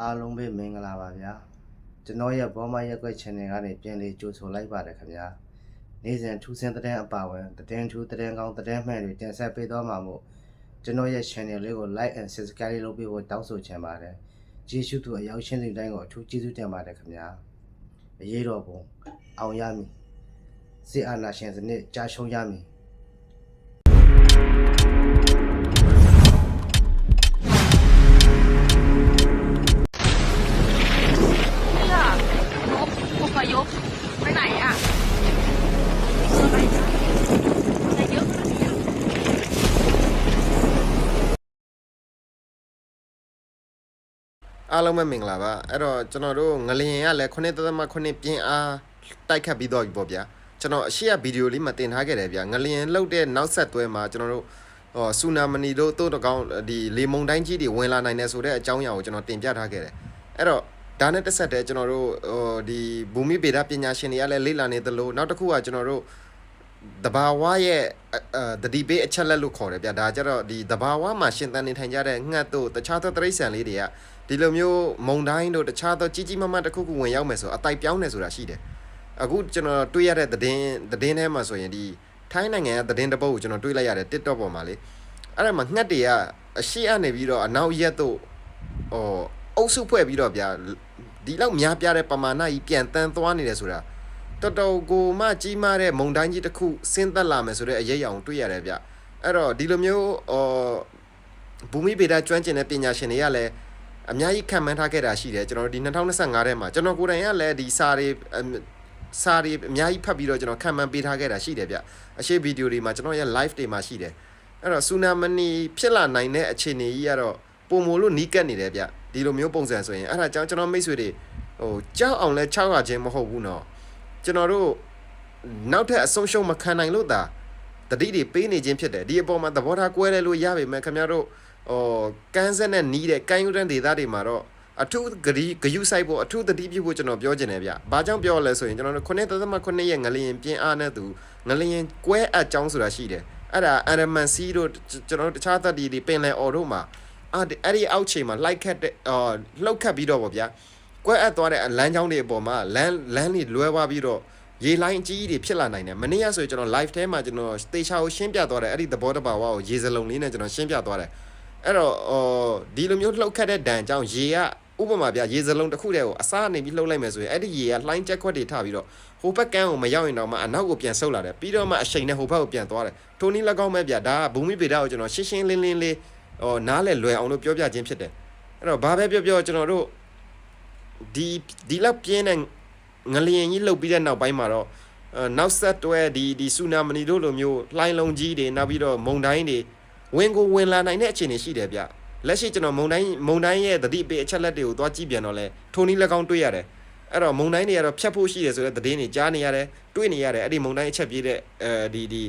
အားလုံးပဲမင်္ဂလာပါဗျာကျွန်တော်ရဲ့ဘောမရက်ွက် channel ကနေပြန်လေးကြိုဆိုလိုက်ပါတယ်ခင်ဗျာနေ့စဉ်ထူးဆန်းတဲ့အပါအဝင်သတင်းထူးသတင်းကောင်းသတင်းမှန်တွေတင်ဆက်ပေးသွားမှာမို့ကျွန်တော်ရဲ့ channel လေးကို like and subscribe လုပ်ပေးဖို့တောင်းဆိုချင်ပါတယ်ကျေးဇူးတူအရောက်ရှင်းစီတိုင်းကိုအထူးကျေးဇူးတင်ပါတယ်ခင်ဗျာအရေးတော်ပုံအောင်ရမည်စစ်အာဏာရှင်စနစ်ကြာရှုံးရမည် အားလုံးပဲမင်္ဂလာပါအဲ့တော့ကျွန်တော်တို့ငလျင်ကလည်း9.9ပြင်းအားတိုက်ခတ်ပြီးတော့ပြီပေါ့ဗျာကျွန်တော်အရှိရဗီဒီယိုလေးမှာတင်ထားခဲ့တယ်ဗျာငလျင်လှုပ်တဲ့နောက်ဆက်တွဲမှာကျွန်တော်တို့ဟောဆူနာမနီတို့တို့တကောင်ဒီလေမုန်တိုင်းကြီးတွေဝင်လာနိုင်တယ်ဆိုတဲ့အကြောင်းအရာကိုကျွန်တော်တင်ပြထားခဲ့တယ်အဲ့တော့ဒါနဲ့တစ်ဆက်တည်းကျွန်တော်တို့ဟိုဒီဘူမိဗေဒပညာရှင်တွေကလည်းလေ့လာနေသလိုနောက်တစ်ခုကကျွန်တော်တို့တဘာဝရဲ့အဲတတိပေးအချက်လက်လို့ခေါ်တယ်ဗျာဒါကြတော့ဒီတဘာဝမှာရှင်သန်နေထိုင်ကြတဲ့ငှက်တို့တခြားသောတရိษံလေးတွေက ဒီလိုမျိုးမုံတိုင်းတို့တခြားသောကြီးကြီးမားမားတစ်ခုခုဝင်ရောက်မယ်ဆိုအတိုက်ပြောင်းနေဆိုတာရှိတယ်အခုကျွန်တော်တွေ့ရတဲ့သတင်းသတင်းထဲမှာဆိုရင်ဒီထိုင်းနိုင်ငံရဲ့သတင်းတစ်ပုဒ်ကိုကျွန်တော်တွေ့လိုက်ရတယ် TikTok ပေါ်မှာလေအဲ့ဒါမှာငှက်တွေကအရှိအနေပြီးတော့အနောက်ရက်တို့ဟိုအုပ်စုဖွဲ့ပြီးတော့ဗျာဒီလောက်များပြားတဲ့ပမာဏကြီးပြန်တန်းသွားနေတယ်ဆိုတာတော်တော်ကိုမှကြီးမားတဲ့မုံတိုင်းကြီးတစ်ခုဆင်းသက်လာမယ်ဆိုတဲ့အရေးအယောင်တွေ့ရတယ်ဗျအဲ့တော့ဒီလိုမျိုးအော်ဘူမိဗေဒကျွမ်းကျင်တဲ့ပညာရှင်တွေကလည်း အများကြီးခံမှန်းထားခဲ့တာရှိတယ်ကျွန်တော်တို့ဒီ2025ထဲမှာကျွန်တော်ကိုယ်တိုင်ကလည်းဒီစာတွေအမ်စာတွေအများကြီးဖတ်ပြီးတော့ကျွန်တော်ခံမှန်းပေးထားခဲ့တာရှိတယ်ဗျအရှိဗီဒီယိုတွေမှာကျွန်တော်ရဲ့ live တွေမှာရှိတယ်အဲ့တော့ဆူနာမနီဖြစ်လာနိုင်တဲ့အခြေအနေကြီးကတော့ပုံမလို့နီးကပ်နေတယ်ဗျဒီလိုမျိုးပုံစံဆိုရင်အဲ့ဒါကြောင့်ကျွန်တော်မိတ်ဆွေတွေဟိုကြောက်အောင်လဲ6ရခြင်းမဟုတ်ဘူးနော်ကျွန်တော်တို့နောက်ထပ်အဆုံးရှုံးမခံနိုင်လို့သာတတိတွေပေးနေခြင်းဖြစ်တယ်ဒီအပေါ်မှာသဘောထားကွဲလဲလို့ရပါမယ်ခင်ဗျားတို့ ဟိုကန်းဆက်နဲ့နီးတဲ့ကန်းယူတဲ့ဒေသတွေမှာတော့အထူးဂရီဂယုဆိုင်ဖို့အထူးတတိပြုဖို့ကျွန်တော်ပြောချင်တယ်ဗျ။ဘာကြောင့်ပြောလဲဆိုရင်ကျွန်တော်တို့9.9ရဲ့ငလျင်ပြင်းအားနဲ့သူငလျင်ကွဲအပ်ကြောင်းဆိုတာရှိတယ်။အဲ့ဒါအရမန်စီတို့ကျွန်တော်တို့တခြားတတိတွေပင်လယ်အော်တို့မှာအဲ့ဒီအဲ့ဒီအောက်ချိန်မှာလိုက်ခတ်တဲ့အော်လှုပ်ခတ်ပြီးတော့ဗောဗျာ။ကွဲအပ်သွားတဲ့လမ်းကြောင်းတွေအပေါ်မှာလမ်းလမ်းတွေလွဲသွားပြီးတော့ရေလိုင်းအကြီးကြီးတွေဖြစ်လာနိုင်တယ်မနေ့ကဆိုရင်ကျွန်တော် live ထဲမှာကျွန်တော်တေချာကိုရှင်းပြသွားတယ်အဲ့ဒီသဘောတဘာဝကိုရေစလုံးလေးနဲ့ကျွန်တော်ရှင်းပြသွားတယ် အဲ့တော့အော်ဒီလိုမျိုးလှုပ်ခတ်တဲ့ဒဏ်ကြောင့်ရေကဥပမာပြရေစလုံးတစ်ခုတည်းကိုအစားနေပြီးလှုပ်လိုက်မယ်ဆိုရင်အဲ့ဒီရေကလှိုင်းချက်ခွက်တွေထပြီးတော့ဟိုဘက်ကန်းကိုမရောက်ရင်တော့မှအနောက်ကိုပြန်ဆုတ်လာတယ်ပြီးတော့မှအရှိန်နဲ့ဟိုဘက်ကိုပြန်သွားတယ်ထိုနည်း၎င်းပဲဗျဒါကဘူမိဗေဒကိုကျွန်တော်ရှင်းရှင်းလင်းလင်းလေးဟောနားလဲလွယ်အောင်လို့ပြောပြခြင်းဖြစ်တယ်အဲ့တော့ဘာပဲပြောပြောကျွန်တော်တို့ဒီဒီလောက်ပြင်းတဲ့ငလျင်ကြီးလှုပ်ပြီးတဲ့နောက်ပိုင်းမှာတော့အဲနောက်ဆက်တွဲဒီဒီဆူနာမနီတို့လိုမျိုးလှိုင်းလုံးကြီးတွေနောက်ပြီးတော့မုန်တိုင်းတွေ ဝင်ကိုဝင်လာနိုင်တဲ့အခြေအနေရှိတယ်ဗျလက်ရှိကျွန်တော်မုန်တိုင်းမုန်တိုင်းရဲ့သတိပေးအချက်လက်တွေကိုသွားကြည့်ပြန်တော့လဲထိုနည်း၎င်းတွေ့ရတယ်အဲ့တော့မုန်တိုင်းတွေကတော့ဖြတ်ဖို့ရှိတယ်ဆိုတဲ့သတင်းတွေကြားနေရတယ်တွေ့နေရတယ်အဲ့ဒီမုန်တိုင်းအချက်ပြေးတဲ့အဲဒီဒီ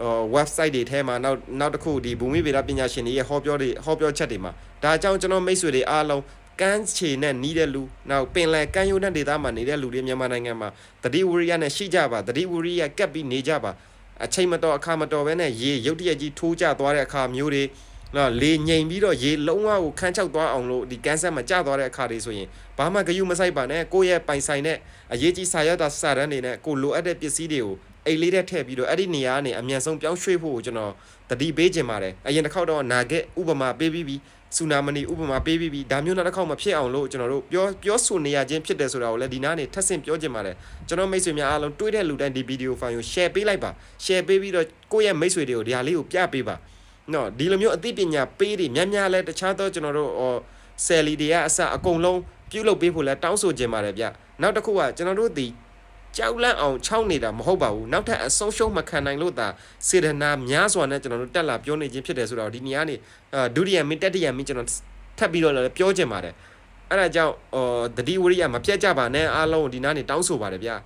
ဟို website တွေထဲမှာနောက်နောက်တစ်ခုဒီဘူမိဗေဒပညာရှင်တွေရဲ့ဟောပြောတွေဟောပြောချက်တွေမှာဒါအကြောင်းကျွန်တော်မိတ်ဆွေတွေအားလုံးကန်းချေနဲ့နီးတဲ့လူနောက်ပင်လယ်ကမ်းရိုးတန်းဒေသမှာနေတဲ့လူတွေမြန်မာနိုင်ငံမှာတတိဝရိယနဲ့ရှိကြပါတတိဝရိယကပ်ပြီးနေကြပါ အချိန်မတော်အခါမတော်ပဲနဲ့ရေရုတ်တရက်ကြီးထိုးကျသွားတဲ့အခါမျိုးတွေနော်လေငိမ်ပြီးတော့ရေလုံးဝကိုခန်းချောက်သွားအောင်လို့ဒီကန်းဆက်မှာကျသွားတဲ့အခါတွေဆိုရင်ဘာမှဂယုမဆိုင်ပါနဲ့ကိုယ့်ရဲ့ပိုင်ဆိုင်တဲ့အရေးကြီးစာရတာစာရန်တွေနဲ့ကိုလိုအပ်တဲ့ပစ္စည်းတွေကိုအိတ်လေးတဲ့ထည့်ပြီးတော့အဲ့ဒီနေရာကနေအမြန်ဆုံးပြောင်းရွှေ့ဖို့ကိုကျွန်တော်တတိပေးခြင်းပါတယ်အရင်တစ်ခေါက်တော့နာဂက်ဥပမာပေးပြီးပြီး ဆူနာမနီဥပမာပေးပြီးပြီးဒါမျိုးနောက်တစ်ခေါက်မဖြစ်အောင်လို့ကျွန်တော်တို့ပြောပြောဆိုနေရခြင်းဖြစ်တယ်ဆိုတာကိုလည်းဒီနားနေထပ်ဆင့်ပြောခြင်းပါတယ်ကျွန်တော်မိတ်ဆွေများအားလုံးတွေးတဲ့လူတိုင်းဒီဗီဒီယိုဖိုင်ကို share ပေးလိုက်ပါ share ပေးပြီးတော့ကိုယ့်ရဲ့မိတ်ဆွေတွေကိုဒီဟာလေးကိုပြပေးပါနော်ဒီလိုမျိုးအသိပညာပေးတွေများများလဲတခြားသောကျွန်တော်တို့ဟောဆယ်လီတွေကအစအကုန်လုံးပြုလုပ်ပေးဖို့လဲတောင်းဆိုခြင်းပါတယ်ဗျနောက်တစ်ခုကကျွန်တော်တို့ဒီ ကြောက်လန့်အောင်ခြောက်နေတာမဟုတ်ပါဘူးနောက်ထပ်အဆုံးရှုံးမခံနိုင်လို့သာစေတနာများစွာနဲ့ကျွန်တော်တို့တက်လာပြောနေခြင်းဖြစ်တယ်ဆိုတော့ဒီနေရာနေအာဒုတိယမင်းတတိယမင်းကျွန်တော်ထပ်ပြီးတော့လည်းပြောချင်ပါတယ်အဲ့ဒါကြောင့်အော်တတိဝရိယမပြတ်ကြပါနဲ့အားလုံးဒီနားနေတောင်းဆိုပါတယ်ဗျာ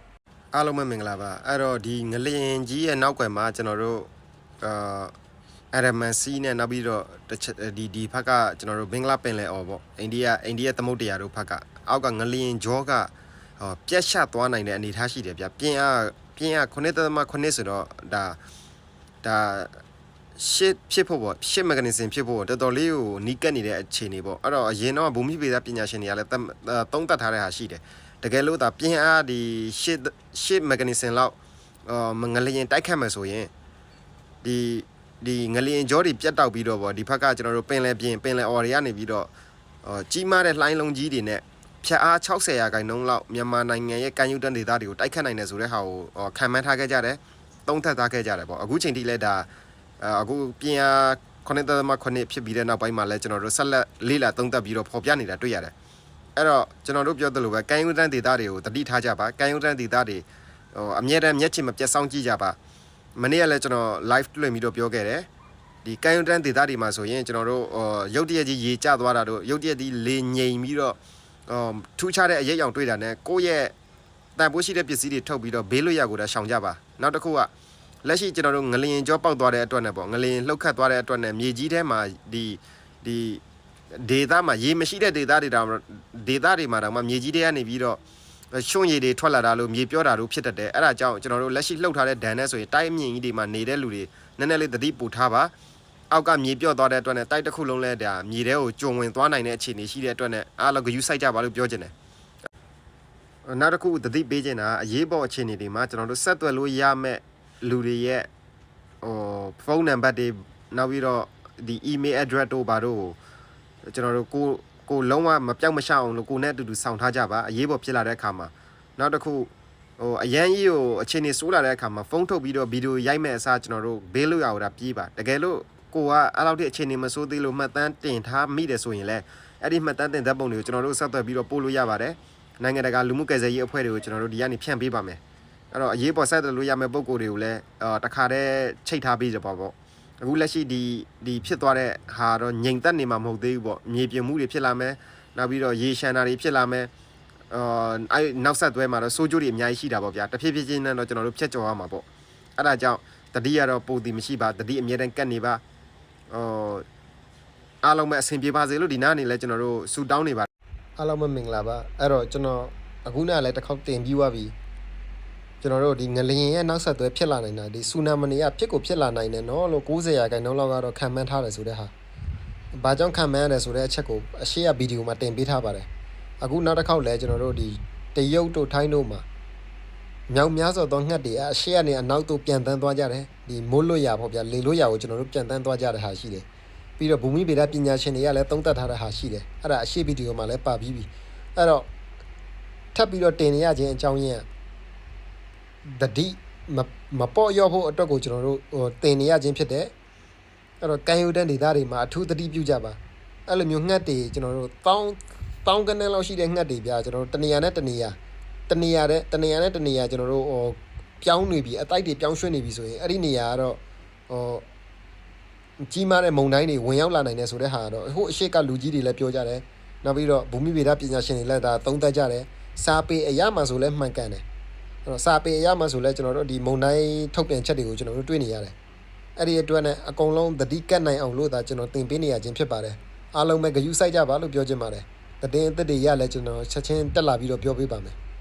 အားလုံးပဲမင်္ဂလာပါအဲ့တော့ဒီငလျင်ကြီးရဲ့နောက်ွယ်မှာကျွန်တော်တို့အာအရမန်စီနဲ့နောက်ပြီးတော့တစ်ချက်ဒီဒီဘက်ကကျွန်တော်တို့ဘင်္ဂလားပင်လယ်အော်ပေါ့အိန္ဒိယအိန္ဒိယသမုဒ္ဒရာတို့ဘက်ကအောက်ကငလျင်ဂျောကဟော ပြက်ရှသွားနိုင်တဲ့အနေအထားရှိတယ်ဗျပြင်းအားပြင်းအား9.9ဆိုတော့ဒါဒါရှစ်ဖြစ်ဖို့ပေါ့ရှစ် mechanism ဖြစ်ဖို့တော်တော်လေးကိုနီးကပ်နေတဲ့အခြေအနေပေါ့အဲ့တော့အရင်တော့ဘူမိဗေဒပညာရှင်တွေကလည်းသတ်သုံးသပ်ထားတဲ့ဟာရှိတယ်တကယ်လို့ဒါပြင်းအားဒီရှစ်ရှစ် mechanism လောက်အော်ငလျင်တိုက်ခတ်မယ်ဆိုရင်ဒီဒီငလျင်ကြောတွေပြတ်တောက်ပြီးတော့ပေါ့ဒီဘက်ကကျွန်တော်တို့ပင်လယ်ပြင်ပင်လယ်အော်တွေကနေပြီးတော့အော်ကြီးမားတဲ့လှိုင်းလုံးကြီးတွေနဲ့ ဖြတ်အား60ရာခိုင်နှုန်းလောက်မြန်မာနိုင်ငံရဲ့ကမ်းယူတန်းဒေသတွေကိုတိုက်ခတ်နိုင်တယ်ဆိုတဲ့ဟာကိုအော်ခံမှန်းထားခဲ့ကြတယ်သုံးသပ်ထားခဲ့ကြတယ်ပေါ့အခုချိန်ထိလည်းဒါအဲအခုပြင်အား9.9ဖြစ်ပြီးတဲ့နောက်ပိုင်းမှာလည်းကျွန်တော်တို့ဆက်လက်လေးလာသုံးသပ်ပြီးတော့ပေါ်ပြနေတာတွေ့ရတယ်အဲ့တော့ကျွန်တော်တို့ပြောသလိုပဲကမ်းယူတန်းဒေတာတွေကိုတတိထားကြပါကမ်းယူတန်းဒေတာတွေဟိုအမြဲတမ်းမျက်ခြေမပြတ်စောင့်ကြည့်ကြပါမနေ့ကလည်းကျွန်တော် live တွေ့ပြီးတော့ပြောခဲ့တယ်ဒီကမ်းယူတန်းဒေတာတွေမှာဆိုရင်ကျွန်တော်တို့ဟိုရုတ်တရက်ကြီးရေကျသွားတာတို့ရုတ်တရက်ကြီးလေငိမ်ပြီးတော့ဟို ထူးခြားတဲ့အရေးအယောင်တွေ့တာနဲ့ကိုယ့်ရဲ့တန်ဖိုးရှိတဲ့ပစ္စည်းတွေထုတ်ပြီးတော့ဘေးလွတ်ရာကိုတော့ရှောင်ကြပါနောက်တစ်ခုကလက်ရှိကျွန်တော်တို့ငလျင်ကြောပေါက်သွားတဲ့အတွက်နဲ့ပေါ့ငလျင်လှုပ်ခတ်သွားတဲ့အတွက်နဲ့မြေကြီးထဲမှာဒီဒီဒေတာမှာရေမရှိတဲ့ဒေတာတွေတောင်ဒေတာတွေမှာတောင်မှမြေကြီးတွေကနေပြီးတော့ရှုံးရည်တွေထွက်လာတာလို့မြေပြောတာတို့ဖြစ်တတ်တယ်အဲ့ဒါကြောင့်ကျွန်တော်တို့လက်ရှိလှုပ်ထားတဲ့ဒဏ်နဲ့ဆိုရင်တိုက်အမြင့်ကြီးတွေမှာနေတဲ့လူတွေနည်းနည်းလေးသတိပူထားပါ အောက်ကမြေပြော့သွားတဲ့အတွက်နဲ့တိုက်တစ်ခုလုံးလဲဒါမြေထဲကိုကျုံဝင်သွားနိုင်တဲ့အခြေအနေရှိတဲ့အတွက်နဲ့အားလုံးဂယူးစိုက်ကြပါလို့ပြောချင်တယ်နောက်တစ်ခုသတိပေးချင်တာအရေးပေါ်အခြေအနေတွေမှာကျွန်တော်တို့ဆက်သွယ်လို့ရမဲ့လူတွေရဲ့ဟိုဖုန်းနံပါတ်တွေနောက်ပြီးတော့ဒီ email address တို့ဘာတို့ကိုကျွန်တော်တို့ကိုကိုလုံးဝမပြောက်မရှောက်အောင်လို့ကိုနဲ့အတူတူဆောင်ထားကြပါအရေးပေါ်ဖြစ်လာတဲ့အခါမှာနောက်တစ်ခုဟိုအရန်ကြီးကိုအခြေအနေဆိုးလာတဲ့အခါမှာဖုန်းထုတ်ပြီးတော့ဗီဒီယိုရိုက်မဲ့အစားကျွန်တော်တို့ဘေးလို့ရအောင်ဒါပြေးပါတကယ်လို့ ကိုကအဲ့လောက်ထိအခြေအနေမဆိုးသေးလို့မှတ်တမ်းတင်ထားမိတယ်ဆိုရင်လည်းအဲ့ဒီမှတ်တမ်းတင်တဲ့ပုံတွေကိုကျွန်တော်တို့ဆက်သွယ်ပြီးတော့ပို့လို့ရပါတယ်နိုင်ငံတကာလူမှုကယ်ဆယ်ရေးအဖွဲ့တွေကိုကျွန်တော်တို့ဒီကနေဖြန့်ပေးပါမယ်အဲ့တော့အရေးပေါ်ဆက်တယ်လို့ရမယ့်ပုံကိုယ်တွေကိုလည်းအာတခါတည်းချိတ်ထားပြီးကြပါပေါ့အခုလက်ရှိဒီဒီဖြစ်သွားတဲ့ဟာတော့ငြိမ်သက်နေမှာမဟုတ်သေးဘူးပေါ့မြေပြင်မှုတွေဖြစ်လာမယ်နောက်ပြီးတော့ရေရှမ်းတာတွေဖြစ်လာမယ်အာအဲ့နောက်ဆက်တွဲမှာတော့စိုးကျိုးတွေအများကြီးရှိတာပေါ့ဗျာတဖြည်းဖြည်းချင်းနဲ့တော့ကျွန်တော်တို့ဖြတ်ကျော်ရမှာပေါ့အဲ့ဒါကြောင့်တတိကတော့ပုံတီမရှိပါတတိအမြဲတမ်းကတ်နေပါ ဟိုအားလုံးပဲအဆင်ပြေပါစေလို့ဒီနားနေလဲကျွန်တော်တို့ဆူတောင်းနေပါအားလုံးပဲမင်္ဂလာပါအဲ့တော့ကျွန်တော်အခုနကလည်းတစ်ခေါက်တင်ပြီးသွားပြီကျွန်တော်တို့ဒီငလျင်ရဲ့နောက်ဆက်တွဲဖြစ်လာနိုင်တာဒီဆူနာမနီကဖြစ်ကိုဖြစ်လာနိုင်တယ်နော်လို့90ရာခိုင်နှုန်းလောက်ကတော့ခံမှန်းထားတယ်ဆိုတဲ့ဟာ။ဘာကြောင့်ခံမှန်းရတယ်ဆိုတဲ့အချက်ကိုအရှိရဗီဒီယိုမှာတင်ပေးထားပါတယ်။အခုနောက်တစ်ခေါက်လဲကျွန်တော်တို့ဒီတရုတ်တို့ထိုင်းတို့မှာ မြောက်များစွာသောငှက်တွေအရှိရနေအနောက်တို့ပြန်တန်းသွားကြတယ်။ဒီမိုးလွတ်ရပေါ့ဗျာလေလွတ်ရကိုကျွန်တော်တို့ပြန်တန်းသွားကြတဲ့ဟာရှိတယ်။ပြီးတော့ဘူမိဗေဒပညာရှင်တွေကလည်းသုံးသပ်ထားတဲ့ဟာရှိတယ်။အဲ့ဒါအရှိဗီဒီယိုမှာလည်းပါပြီးပြီ။အဲ့တော့ထပ်ပြီးတော့တင်နေရခြင်းအကြောင်းရင်းကတတိမမပေါ့ရော့ဖို့အတွက်ကိုကျွန်တော်တို့ဟိုတင်နေရခြင်းဖြစ်တယ်အဲ့တော့ကန်ယူတဲ့ဒေသတွေမှာအထူးတတိပြုကြပါအဲ့လိုမျိုးငှက်တွေကျွန်တော်တို့တောင်းတောင်းကနေလောက်ရှိတဲ့ငှက်တွေပြကျွန်တော်တို့တနေရာနဲ့တနေရာ တနေရာတဲ့တနေရာနဲ့တနေရာကျွန်တော်တို့ဟိုပြောင်းနေပြီအတိုက်တွေပြောင်းရွှေ့နေပြီဆိုရင်အဲ့ဒီနေရာကတော့ဟိုကြီးမားတဲ့မုံတိုင်းတွေဝင်ရောက်လာနိုင်တယ်ဆိုတဲ့ဟာကတော့ဟိုအရှိကလူကြီးတွေလည်းပြောကြတယ်နောက်ပြီးတော့ဘူမိဗေဒပညာရှင်တွေလည်းဒါသုံးသပ်ကြတယ်စာပေအရာမှာဆိုလည်းမှန်ကန်တယ်အဲ့တော့စာပေရမှာဆိုလဲကျွန်တော်တို့ဒီမုံတိုင်းထုတ်ပြန်ချက်တွေကိုကျွန်တော်တို့တွေ့နေရတယ်။အဲ့ဒီအတွက်နဲ့အကုန်လုံးသတိကတ်နိုင်အောင်လို့ဒါကျွန်တော်သင်ပေးနေရခြင်းဖြစ်ပါတယ်။အားလုံးပဲဂရုစိုက်ကြပါလို့ပြောချင်ပါတယ်။တည်င်းအသက်တွေရလဲကျွန်တော်ချက်ချင်းတက်လာပြီးတော့ပြောပေးပါမယ်။